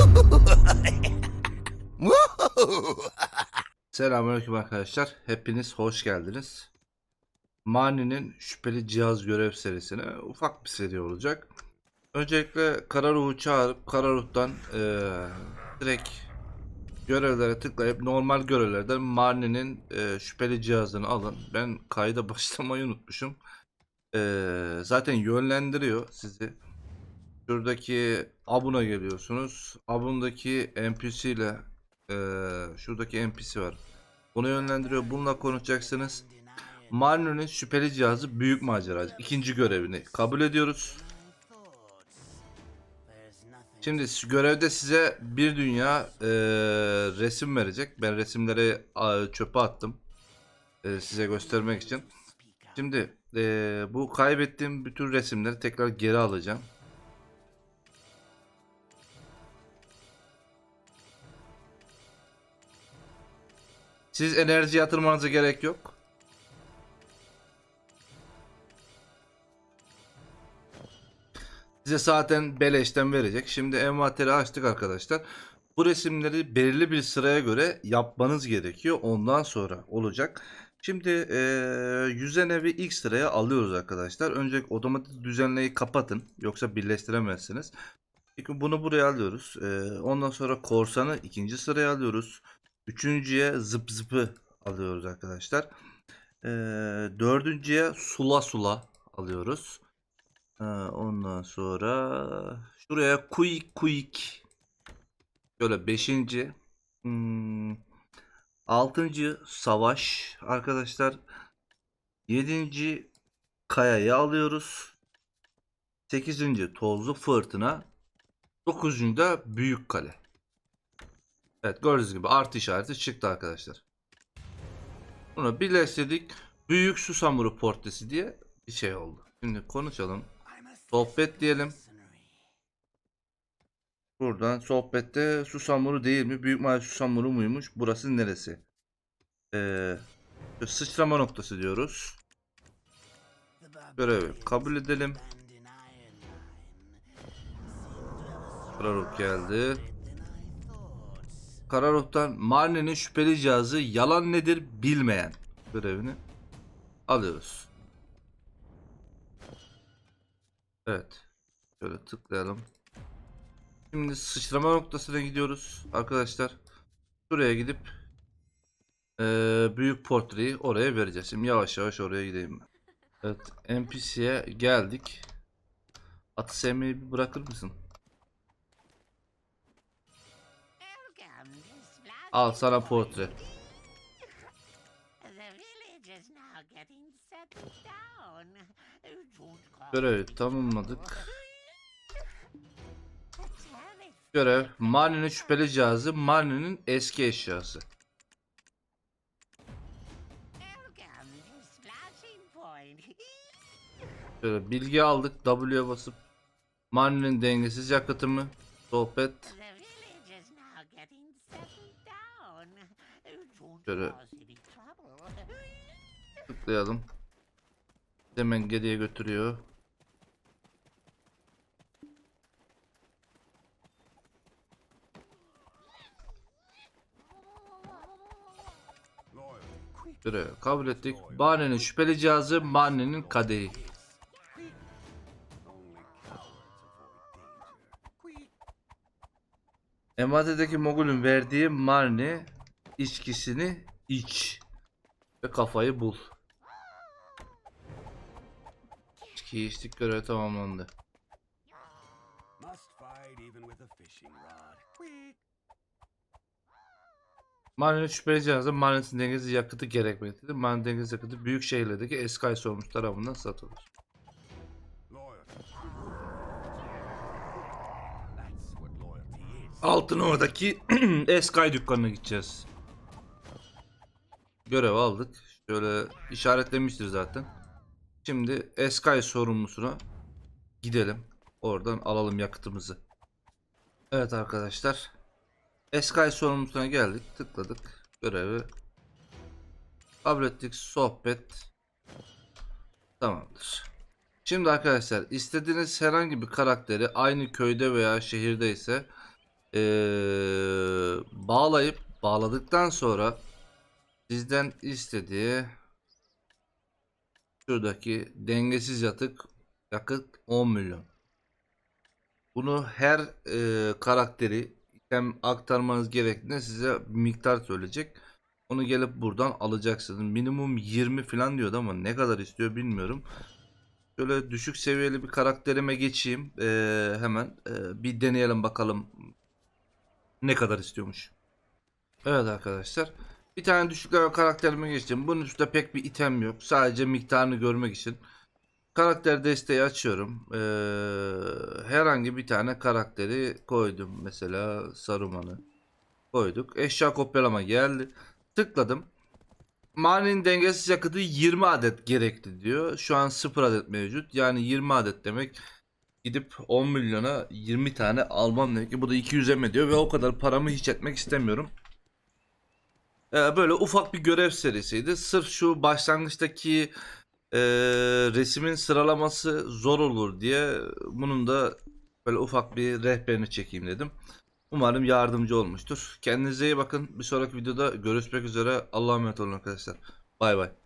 Selamünaleyküm arkadaşlar. Hepiniz hoş geldiniz. Mani'nin şüpheli cihaz görev serisine ufak bir seri olacak. Öncelikle Kararuh'u çağırıp Kararuh'tan eee direkt görevlere tıklayıp normal görevlerden Mani'nin eee, şüpheli cihazını alın. Ben kayda başlamayı unutmuşum. Eee, zaten yönlendiriyor sizi. Şuradaki Abun'a geliyorsunuz. Abun'daki NPC ile eee, şuradaki NPC var. Bunu yönlendiriyor. Bununla konuşacaksınız. Marno'nun şüpheli cihazı büyük maceracı. İkinci görevini kabul ediyoruz. Şimdi görevde size bir dünya eee, resim verecek. Ben resimleri a, çöpe attım. Eee, size göstermek için. Şimdi eee, bu kaybettiğim bütün resimleri tekrar geri alacağım. Siz enerji yatırmanıza gerek yok. Size zaten beleşten verecek. Şimdi envanteri açtık arkadaşlar. Bu resimleri belirli bir sıraya göre yapmanız gerekiyor. Ondan sonra olacak. Şimdi eee yüzen evi ilk sıraya alıyoruz arkadaşlar. Önce otomatik düzenleyi kapatın. Yoksa birleştiremezsiniz. Bunu buraya alıyoruz. Eee, ondan sonra korsanı ikinci sıraya alıyoruz. Üçüncüye zıp zıpı alıyoruz arkadaşlar. Eee, dördüncüye sula sula alıyoruz. Ee, ondan sonra şuraya quick quick şöyle beşinci. Hmm, altıncı savaş arkadaşlar. Yedinci kayayı alıyoruz. Sekizinci tozlu fırtına. Dokuzuncu da büyük kale evet gördüğünüz gibi artı işareti çıktı arkadaşlar bunu birleştirdik büyük susamuru portresi diye bir şey oldu şimdi konuşalım Sohbet diyelim. Buradan sohbette susamuru değil mi? Büyük mahalle susamuru muymuş? Burası neresi? Ee, sıçrama noktası diyoruz. Görevi kabul edelim. Kararok geldi. Kararok'tan Marne'nin şüpheli cihazı yalan nedir bilmeyen görevini alıyoruz. Evet. Şöyle tıklayalım. Şimdi sıçrama noktasına gidiyoruz arkadaşlar. Şuraya gidip eee, büyük portreyi oraya vereceğiz. Şimdi yavaş yavaş oraya gideyim ben. Evet NPC'ye geldik. Atı sevmeyi bırakır mısın? Al sana portre. Görevi tamamladık. Görev Marnie'nin şüpheli cihazı Marnie'nin eski eşyası. Şöyle bilgi aldık W'ye basıp Marnie'nin dengesiz yakıtımı sohbet Şöyle tıklayalım. Hemen geriye götürüyor. Görev kabul ettik. Bahanenin şüpheli cihazı, Bahanenin kadehi. Envanterdeki Mogul'ün verdiği Marni içkisini iç ve kafayı bul. İçkiyi içtik görev tamamlandı. Marni'nin şüpheli cihazı Marni'nin dengesiz yakıtı gerekmektedir. Marni'nin dengesiz yakıtı büyük şehirlerdeki eski sormuş tarafından satılır. Altınova'daki Eskay dükkanına gideceğiz. Görev aldık. Şöyle işaretlemiştir zaten. Şimdi Eskay sorumlusuna gidelim. Oradan alalım yakıtımızı. Evet arkadaşlar. Eskay sorumlusuna geldik. Tıkladık. Görevi kabul ettik. Sohbet tamamdır. Şimdi arkadaşlar istediğiniz herhangi bir karakteri aynı köyde veya şehirde ise Ee, bağlayıp bağladıktan sonra sizden istediği şuradaki dengesiz yatık yakıt 10 milyon. Bunu her e, karakteri item aktarmanız gerektiğinde size bir miktar söyleyecek. Onu gelip buradan alacaksınız. Minimum 20 falan diyordu ama ne kadar istiyor bilmiyorum. Şöyle düşük seviyeli bir karakterime geçeyim. Ee, hemen ee, bir deneyelim bakalım ne kadar istiyormuş. Evet arkadaşlar. Bir tane düşük level karakterime geçtim. Bunun üstünde pek bir item yok. Sadece miktarını görmek için. Karakter desteği açıyorum. Ee, herhangi bir tane karakteri koydum. Mesela Saruman'ı koyduk. Eşya kopyalama geldi. Tıkladım. Manenin dengesiz yakıtı 20 adet gerekli diyor. Şu an 0 adet mevcut. Yani 20 adet demek. Gidip 10 milyona 20 tane almam demek ki bu da 200 em ediyor ve o kadar paramı hiç etmek istemiyorum. Ee, böyle ufak bir görev serisiydi. Sırf şu başlangıçtaki e, resimin sıralaması zor olur diye bunun da böyle ufak bir rehberini çekeyim dedim. Umarım yardımcı olmuştur. Kendinize iyi bakın. Bir sonraki videoda görüşmek üzere. Allah'a emanet olun arkadaşlar. Bay bay.